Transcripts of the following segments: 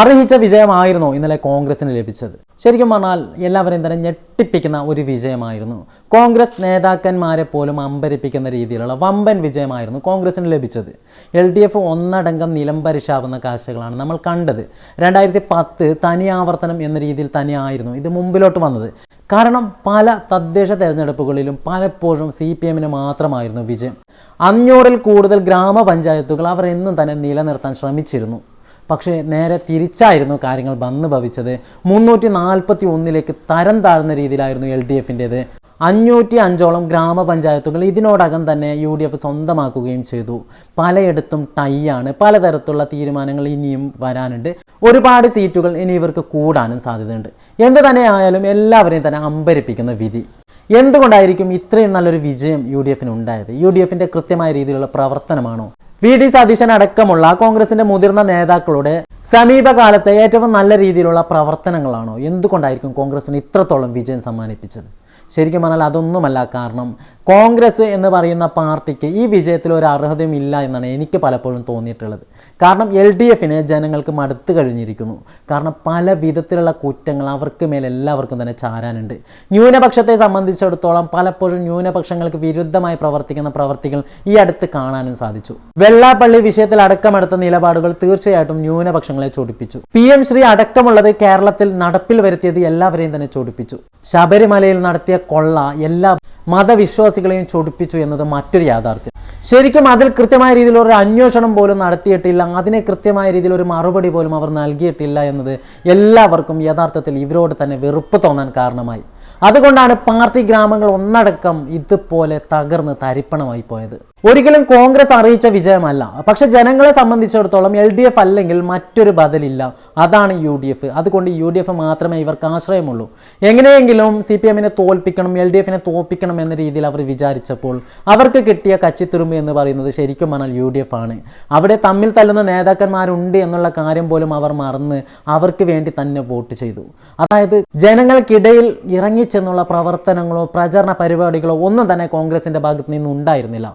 അർഹിച്ച വിജയമായിരുന്നു ഇന്നലെ കോൺഗ്രസിന് ലഭിച്ചത്. ശരിക്കും പറഞ്ഞാൽ എല്ലാവരെയും തന്നെ ഞെട്ടിപ്പിക്കുന്ന ഒരു വിജയമായിരുന്നു. കോൺഗ്രസ് നേതാക്കന്മാരെ പോലും അമ്പരിപ്പിക്കുന്ന രീതിയിലുള്ള വമ്പൻ വിജയമായിരുന്നു കോൺഗ്രസിന് ലഭിച്ചത്. എൽ ഡി എഫ് ഒന്നടങ്കം നിലംപരിശാവുന്ന കാഴ്ചകളാണ് നമ്മൾ കണ്ടത്. രണ്ടായിരത്തി പത്ത് തനിയാവർത്തനം എന്ന രീതിയിൽ തന്നെയായിരുന്നു ഇത് മുമ്പിലോട്ട് വന്നത്. കാരണം പല തദ്ദേശ തെരഞ്ഞെടുപ്പുകളിലും പലപ്പോഴും സി പി എമ്മിന് മാത്രമായിരുന്നു വിജയം. അഞ്ഞൂറിൽ കൂടുതൽ ഗ്രാമപഞ്ചായത്തുകൾ അവർ എന്നും തന്നെ നിലനിർത്താൻ ശ്രമിച്ചിരുന്നു. പക്ഷേ നേരെ തിരിച്ചായിരുന്നു കാര്യങ്ങൾ വന്നു ഭവിച്ചത്. മുന്നൂറ്റി നാൽപ്പത്തി ഒന്നിലേക്ക് തരം താഴ്ന്ന രീതിയിലായിരുന്നു എൽ ഡി എഫിന്റേത്. അഞ്ഞൂറ്റി അഞ്ചോളം ഗ്രാമപഞ്ചായത്തുകൾ ഇതിനോടകം തന്നെ യു ഡി എഫ് സ്വന്തമാക്കുകയും ചെയ്തു. പലയിടത്തും ടൈയാണ് പലതരത്തിലുള്ള തീരുമാനങ്ങൾ ഇനിയും വരാനുണ്ട്. ഒരുപാട് സീറ്റുകൾ ഇനി ഇവർക്ക് കൂടാനും സാധ്യതയുണ്ട്. എന്ത് തന്നെയായാലും എല്ലാവരെയും തന്നെ അമ്പരിപ്പിക്കുന്ന വിധി. എന്തുകൊണ്ടായിരിക്കും ഇത്രയും നല്ലൊരു വിജയം യു ഡി എഫിന് ഉണ്ടായത്? യു ഡി എഫിന്റെ കൃത്യമായ രീതിയിലുള്ള പ്രവർത്തനമാണോ? വി ഡി സതീശൻ അടക്കമുള്ള കോൺഗ്രസിന്റെ മുതിർന്ന നേതാക്കളുടെ സമീപകാലത്തെ ഏറ്റവും നല്ല രീതിയിലുള്ള പ്രവർത്തനങ്ങളാണോ? എന്തുകൊണ്ടായിരിക്കും കോൺഗ്രസിന് ഇത്രത്തോളം വിജയം സമ്മാനിപ്പിച്ചത്? ശരിക്കും പറഞ്ഞാൽ അതൊന്നുമല്ല കാരണം കോൺഗ്രസ് എന്ന് പറയുന്ന പാർട്ടിക്ക് ഈ വിജയത്തിൽ ഒരു അർഹതയും ഇല്ല എന്നാണ് എനിക്ക് പലപ്പോഴും തോന്നിയിട്ടുള്ളത്. കാരണം എൽ ഡി എഫിനെ ജനങ്ങൾക്ക് മടുത്തു കഴിഞ്ഞിരിക്കുന്നു. കാരണം പല വിധത്തിലുള്ള കുറ്റങ്ങൾ അവർക്ക് മേലെ എല്ലാവർക്കും തന്നെ ചാരാനുണ്ട്. ന്യൂനപക്ഷത്തെ സംബന്ധിച്ചിടത്തോളം പലപ്പോഴും ന്യൂനപക്ഷങ്ങൾക്ക് വിരുദ്ധമായി പ്രവർത്തിക്കുന്ന പ്രവർത്തികൾ ഈ അടുത്ത് കാണാനും സാധിച്ചു. വെള്ളാപ്പള്ളി വിഷയത്തിൽ അടക്കമെടുത്ത നിലപാടുകൾ തീർച്ചയായിട്ടും ന്യൂനപക്ഷങ്ങളെ ചൊടിപ്പിച്ചു. പി എം ശ്രീ അടക്കമുള്ളത് കേരളത്തിൽ നടപ്പിൽ വരുത്തിയത് എല്ലാവരെയും തന്നെ ചൊടിപ്പിച്ചു. ശബരിമലയിൽ നടത്തിയ കൊള്ള എല്ലാ മതവിശ്വാസികളെയും ചൊടിപ്പിച്ചു എന്നത് മറ്റൊരു യാഥാർത്ഥ്യം. ശരിക്കും അതിൽ കൃത്യമായ രീതിയിൽ ഒരു അന്വേഷണം പോലും നടത്തിയിട്ടില്ല. അതിനെ കൃത്യമായ രീതിയിൽ ഒരു മറുപടി പോലും അവർ നൽകിയിട്ടില്ല എന്നത് എല്ലാവർക്കും യഥാർത്ഥത്തിൽ ഇവരോട് തന്നെ വെറുപ്പ് തോന്നാൻ കാരണമായി. അതുകൊണ്ടാണ് പാർട്ടി ഗ്രാമങ്ങൾ ഒന്നടക്കം ഇതുപോലെ തകർന്ന് തരിപ്പണമായി പോയത്. ഒരിക്കലും കോൺഗ്രസ് അറിയിച്ച വിജയമല്ല. പക്ഷെ ജനങ്ങളെ സംബന്ധിച്ചിടത്തോളം എൽ ഡി എഫ് അല്ലെങ്കിൽ മറ്റൊരു ബദലില്ല. അതാണ് യു ഡി എഫ്. അതുകൊണ്ട് യു ഡി എഫ് മാത്രമേ ഇവർക്ക് ആശ്രയമുള്ളൂ. എങ്ങനെയെങ്കിലും സി പി എമ്മിനെ തോൽപ്പിക്കണം എൽ ഡി എഫിനെ തോൽപ്പിക്കണം എന്ന രീതിയിൽ അവർ വിചാരിച്ചപ്പോൾ അവർക്ക് കിട്ടിയ കച്ചിത്തുരുമ്പ് എന്ന് പറയുന്നത് ശരിക്കും പറഞ്ഞാൽ യു ഡി എഫ് ആണ്. അവിടെ തമ്മിൽ തല്ലുന്ന നേതാക്കന്മാരുണ്ട് എന്നുള്ള കാര്യം പോലും അവർ മറന്ന് അവർക്ക് വേണ്ടി തന്നെ വോട്ട് ചെയ്തു. അതായത് ജനങ്ങൾക്കിടയിൽ ഇറങ്ങിച്ചെന്നുള്ള പ്രവർത്തനങ്ങളോ പ്രചരണ പരിപാടികളോ ഒന്നും തന്നെ കോൺഗ്രസിന്റെ ഭാഗത്ത് നിന്ന് ഉണ്ടായിരുന്നില്ല.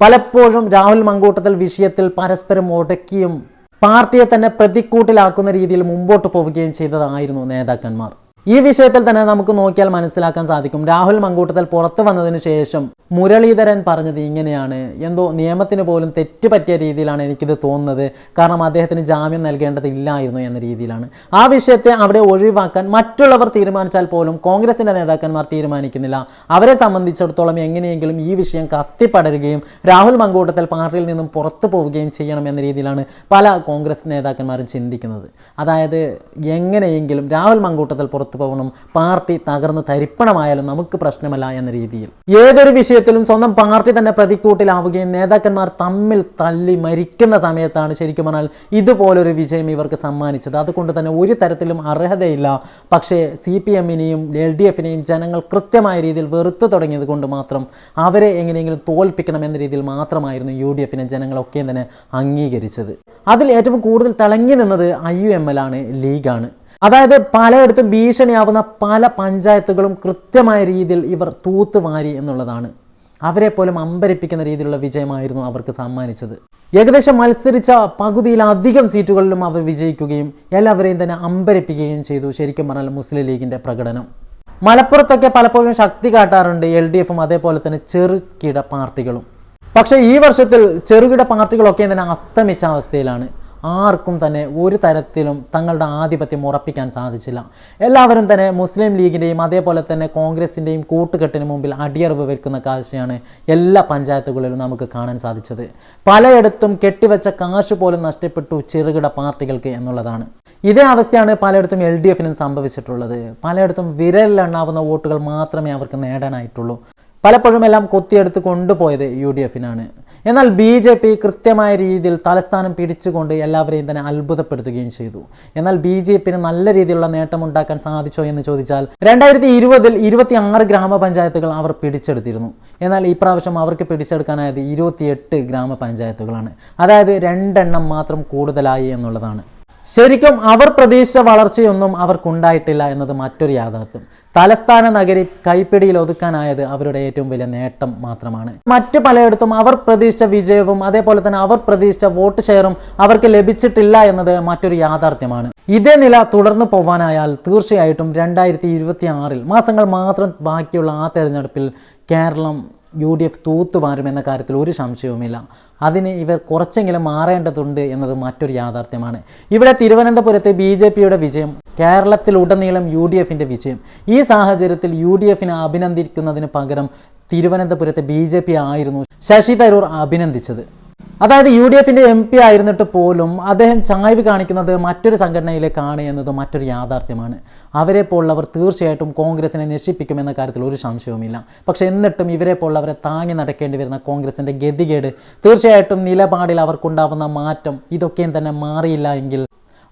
പലപ്പോഴും രാഹുൽ മങ്കൂട്ടത്തിൽ വിഷയത്തിൽ പരസ്പരം ഒടക്കിയും പാർട്ടിയെ തന്നെ പ്രതിക്കൂട്ടിലാക്കുന്ന രീതിയിൽ മുമ്പോട്ട് പോവുകയും ചെയ്തതായിരുന്നു നേതാക്കന്മാർ. ഈ വിഷയത്തിൽ തന്നെ നമുക്ക് നോക്കിയാൽ മനസ്സിലാക്കാൻ സാധിക്കും. രാഹുൽ മങ്കൂട്ടത്തിൽ പുറത്തു വന്നതിന് ശേഷം മുരളീധരൻ പറഞ്ഞത് ഇങ്ങനെയാണ്. എന്തോ നിയമത്തിന് പോലും തെറ്റ് പറ്റിയ രീതിയിലാണ് എനിക്കിത് തോന്നുന്നത്. കാരണം അദ്ദേഹത്തിന് ജാമ്യം നൽകേണ്ടതില്ലായിരുന്നു എന്ന രീതിയിലാണ്. ആ വിഷയത്തെ അവിടെ ഒഴിവാക്കാൻ മറ്റുള്ളവർ തീരുമാനിച്ചാൽ പോലും കോൺഗ്രസിന്റെ നേതാക്കന്മാർ തീരുമാനിക്കുന്നില്ല. അവരെ സംബന്ധിച്ചിടത്തോളം എങ്ങനെയെങ്കിലും ഈ വിഷയം കത്തിപ്പടരുകയും രാഹുൽ മങ്കൂട്ടത്തിൽ പാർട്ടിയിൽ നിന്നും പുറത്തു പോവുകയും ചെയ്യണം എന്ന രീതിയിലാണ് പല കോൺഗ്രസ് നേതാക്കന്മാരും ചിന്തിക്കുന്നത്. അതായത് എങ്ങനെയെങ്കിലും രാഹുൽ മങ്കൂട്ടത്തിൽ പുറത്തു പോകണം. പാർട്ടി തകർന്ന് തരിപ്പണമായാലും നമുക്ക് പ്രശ്നമല്ല എന്ന രീതിയിൽ. ഏതൊരു വിഷയത്തിലും സ്വന്തം പാർട്ടി തന്നെ പ്രതിക്കൂട്ടിലാവുകയും നേതാക്കന്മാർ തമ്മിൽ തല്ലി മരിക്കുന്ന സമയത്താണ് ശരിക്കും പറഞ്ഞാൽ ഇതുപോലൊരു വിജയം ഇവർക്ക് സമ്മാനിച്ചത്. അതുകൊണ്ട് തന്നെ ഒരു തരത്തിലും അർഹതയില്ല. പക്ഷേ സി പി എമ്മിനെയും എൽ ഡി എഫിനെയും ജനങ്ങൾ കൃത്യമായ രീതിയിൽ വെറുത്തു തുടങ്ങിയത് കൊണ്ട് മാത്രം അവരെ എങ്ങനെയെങ്കിലും തോൽപ്പിക്കണം എന്ന രീതിയിൽ മാത്രമായിരുന്നു യു ഡി എഫിനെ ജനങ്ങളൊക്കെ തന്നെ അംഗീകരിച്ചത്. അതിൽ ഏറ്റവും കൂടുതൽ തിളങ്ങി നിന്നത് ഐ യു എം എൽ ആണ് ലീഗാണ്. അതായത് പലയിടത്തും ഭീഷണിയാവുന്ന പല പഞ്ചായത്തുകളും കൃത്യമായ രീതിയിൽ ഇവർ തൂത്തുവാരി എന്നുള്ളതാണ്. അവരെ പോലും അമ്പരിപ്പിക്കുന്ന രീതിയിലുള്ള വിജയമായിരുന്നു അവർക്ക് സമ്മാനിച്ചത്. ഏകദേശം മത്സരിച്ച പകുതിയിലധികം സീറ്റുകളിലും അവർ വിജയിക്കുകയും എല്ലാവരെയും തന്നെ അമ്പരിപ്പിക്കുകയും ചെയ്തു ശരിക്കും പറഞ്ഞാൽ മുസ്ലിം ലീഗിന്റെ പ്രകടനം. മലപ്പുറത്തൊക്കെ പലപ്പോഴും ശക്തി കാട്ടാറുണ്ട് എൽ ഡി എഫും അതേപോലെ തന്നെ ചെറുകിട പാർട്ടികളും. പക്ഷേ ഈ വർഷത്തിൽ ചെറുകിട പാർട്ടികളൊക്കെ തന്നെ അസ്തമിച്ച അവസ്ഥയിലാണ്. ആർക്കും തന്നെ ഒരു തരത്തിലും തങ്ങളുടെ ആധിപത്യം ഉറപ്പിക്കാൻ സാധിച്ചില്ല. എല്ലാവരും തന്നെ മുസ്ലിം ലീഗിന്റെയും അതേപോലെ തന്നെ കോൺഗ്രസിന്റെയും കൂട്ടുകെട്ടിന് മുമ്പിൽ അടിയറവ് വെക്കുന്ന കാഴ്ചയാണ് എല്ലാ പഞ്ചായത്തുകളിലും നമുക്ക് കാണാൻ സാധിച്ചത്. പലയിടത്തും കെട്ടിവെച്ച കാശ് പോലും നഷ്ടപ്പെട്ടു ചെറുകിട പാർട്ടികൾക്ക് എന്നുള്ളതാണ്. ഇതേ അവസ്ഥയാണ് പലയിടത്തും എൽ ഡി എഫിനും സംഭവിച്ചിട്ടുള്ളത്. പലയിടത്തും വിരലിലെണ്ണാവുന്ന വോട്ടുകൾ മാത്രമേ അവർക്ക് നേടാനായിട്ടുള്ളൂ. പലപ്പോഴും എല്ലാം കൊത്തിയെടുത്ത് കൊണ്ടുപോയത് യു ഡി എഫിനാണ്. എന്നാൽ ബി ജെ പി കൃത്യമായ രീതിയിൽ തലസ്ഥാനം പിടിച്ചുകൊണ്ട് എല്ലാവരെയും തന്നെ അത്ഭുതപ്പെടുത്തുകയും ചെയ്തു. എന്നാൽ ബി ജെ പിന് നല്ല രീതിയിലുള്ള നേട്ടം ഉണ്ടാക്കാൻ സാധിച്ചോ എന്ന് ചോദിച്ചാൽ രണ്ടായിരത്തി ഇരുപതിൽ ഇരുപത്തി ആറ് ഗ്രാമപഞ്ചായത്തുകൾ അവർ പിടിച്ചെടുത്തിരുന്നു. എന്നാൽ ഇപ്രാവശ്യം പ്രാവശ്യം അവർക്ക് പിടിച്ചെടുക്കാനായത് ഇരുപത്തിയെട്ട് ഗ്രാമപഞ്ചായത്തുകളാണ്. അതായത് രണ്ടെണ്ണം മാത്രം കൂടുതലായി എന്നുള്ളതാണ്. ശരിക്കും അവർ പ്രതീക്ഷിച്ച വളർച്ചയൊന്നും അവർക്കുണ്ടായിട്ടില്ല എന്നത് മറ്റൊരു യാഥാർത്ഥ്യം. തലസ്ഥാന നഗരി കൈപ്പിടിയിൽ ഒതുക്കാനായത് അവരുടെ ഏറ്റവും വലിയ നേട്ടം മാത്രമാണ്. മറ്റു പലയിടത്തും അവർ പ്രതീക്ഷിച്ച വിജയവും അതേപോലെ തന്നെ അവർ പ്രതീക്ഷിച്ച വോട്ട് ഷെയറും അവർക്ക് ലഭിച്ചിട്ടില്ല എന്നത് മറ്റൊരു യാഥാർത്ഥ്യമാണ്. ഇതേ നില തുടർന്നു പോവാനായാൽ തീർച്ചയായിട്ടും രണ്ടായിരത്തി ഇരുപത്തി ആറിൽ മാസങ്ങൾ മാത്രം ബാക്കിയുള്ള ആ തെരഞ്ഞെടുപ്പിൽ കേരളം യു ഡി എഫ് തൂത്തുവാരും എന്ന കാര്യത്തിൽ ഒരു സംശയവുമില്ല. അതിന് ഇവർ കുറച്ചെങ്കിലും മാറേണ്ടതുണ്ട് എന്നത് മറ്റൊരു യാഥാർത്ഥ്യമാണ്. ഇവിടെ തിരുവനന്തപുരത്ത് ബി ജെ പിയുടെ വിജയം കേരളത്തിലുടനീളം യു ഡി എഫിന്റെ വിജയം. ഈ സാഹചര്യത്തിൽ യു ഡി എഫിനെ അഭിനന്ദിക്കുന്നതിന് പകരം തിരുവനന്തപുരത്തെ ബി ജെ പി ആയിരുന്നു ശശി തരൂർ അഭിനന്ദിച്ചത്. അതായത് യു ഡി എഫിന്റെ എം പി ആയിരുന്നിട്ട് പോലും അദ്ദേഹം ചായ്വ് കാണിക്കുന്നത് മറ്റൊരു സംഘടനയിലേക്കാണ് എന്നത് മറ്റൊരു യാഥാർത്ഥ്യമാണ്. അവരെ പോലുള്ളവർ തീർച്ചയായിട്ടും കോൺഗ്രസിനെ നശിപ്പിക്കുമെന്ന കാര്യത്തിൽ ഒരു സംശയവുമില്ല. പക്ഷെ എന്നിട്ടും ഇവരെ പോലുള്ളവരെ താങ്ങി നടക്കേണ്ടി വരുന്ന കോൺഗ്രസിന്റെ ഗതികേട് തീർച്ചയായിട്ടും നിലപാടിൽ അവർക്കുണ്ടാവുന്ന മാറ്റം ഇതൊക്കെയും തന്നെ മാറിയില്ല എങ്കിൽ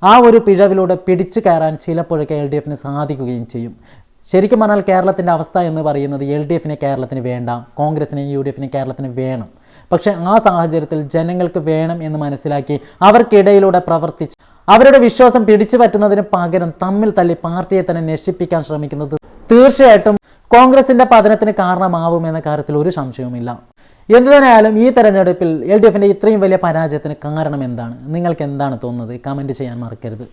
ആ ഒരു പിഴവിലൂടെ പിടിച്ചു കയറാൻ ചിലപ്പോഴൊക്കെ എൽ ഡി എഫിന് സാധിക്കുകയും ചെയ്യും. ശരിക്കും പറഞ്ഞാൽ കേരളത്തിന്റെ അവസ്ഥ എന്ന് പറയുന്നത് എൽ ഡി എഫിനെ കേരളത്തിന് വേണ്ട കോൺഗ്രസിനെ യു ഡി എഫിനെ കേരളത്തിന് വേണം. പക്ഷേ ആ സാഹചര്യത്തിൽ ജനങ്ങൾക്ക് വേണം എന്ന് മനസ്സിലാക്കി അവർക്കിടയിലൂടെ പ്രവർത്തിച്ച് അവരുടെ വിശ്വാസം പിടിച്ചു പറ്റുന്നതിന് പകരം തമ്മിൽ തല്ലി പാർട്ടിയെ തന്നെ നശിപ്പിക്കാൻ ശ്രമിക്കുന്നത് തീർച്ചയായിട്ടും കോൺഗ്രസിന്റെ പതനത്തിന് കാരണമാവുമെന്ന കാര്യത്തിൽ ഒരു സംശയവുമില്ല. എന്തു തന്നെയായാലും ഈ തെരഞ്ഞെടുപ്പിൽ എൽ ഡി എഫിന്റെ ഇത്രയും വലിയ പരാജയത്തിന് കാരണം എന്താണ്? നിങ്ങൾക്ക് എന്താണ് തോന്നുന്നത്? കമന്റ് ചെയ്യാൻ മറക്കരുത്.